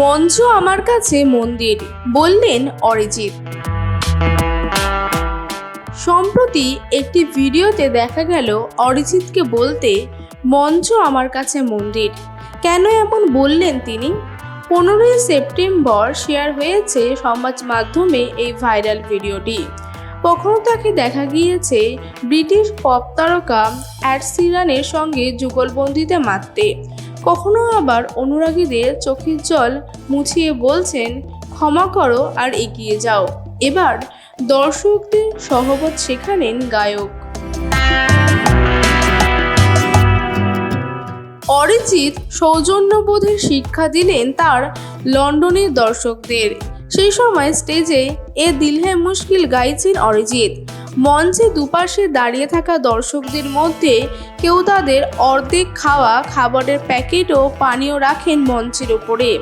মঞ্চ আমার কাছে মন্দির, বললেন অরিজিৎ। সম্প্রতি একটি ভিডিওতে দেখা গেল অরিজিৎকে বলতে, মঞ্চ আমার কাছে মন্দির। কেন এমন বললেন তিনি? পনেরোই সেপ্টেম্বর শেয়ার হয়েছে সমাজ মাধ্যমে এই ভাইরাল ভিডিওটি। কখনো তাকে দেখা গিয়েছে ব্রিটিশ পপ তারকা অ্যাড সিরানের সঙ্গে যুগলবন্দিতে মারতে। কখনো আবার অনুরাগীদের চোখের জল মুছিয়ে বলছেন, ক্ষমা করো আর এগিয়ে যাও। এবার দর্শকদের সহবত শেখালেন গায়ক। অরিজিৎ সৌজন্যবোধের শিক্ষা দিলেন তার লন্ডনের দর্শকদের। সেই সময় স্টেজে এ দিল হে মুশকিল গাইছেন অরিজিৎ। মঞ্চে দুপাশে দাঁড়িয়ে থাকা দর্শকদের মধ্যে কেউ তাদের অর্ধেক খাওয়া খাবারের প্যাকেট ও পানীয় রাখেন মঞ্চের ওপরে।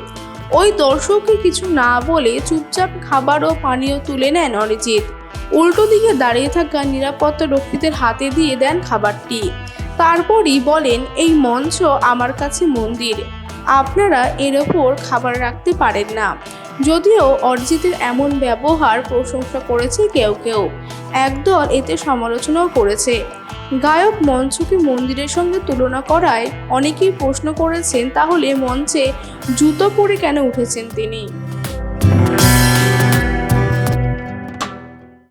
ওই দর্শককে কিছু না বলে চুপচাপ খাবার ও পানীয় তুলে নেন অরিজিৎ। উল্টো দিকে দাঁড়িয়ে থাকা নিরাপত্তা রক্ষীদের হাতে দিয়ে দেন খাবারটি। তারপরই বলেন, এই মঞ্চ আমার কাছে মন্দির। আপনারা এর ওপর খাবার রাখতে পারেন না। যদিও অরিজিতের এমন ব্যবহার প্রশংসা করেছে কেউ কেউ। একদল এতে সমালোচনাও করেছে। গায়ক মঞ্চকে মন্দিরের সঙ্গে তুলনা করায় অনেকেই প্রশ্ন করেছেন, তাহলে মঞ্চে জুতো পরে কেন উঠেছেন তিনি?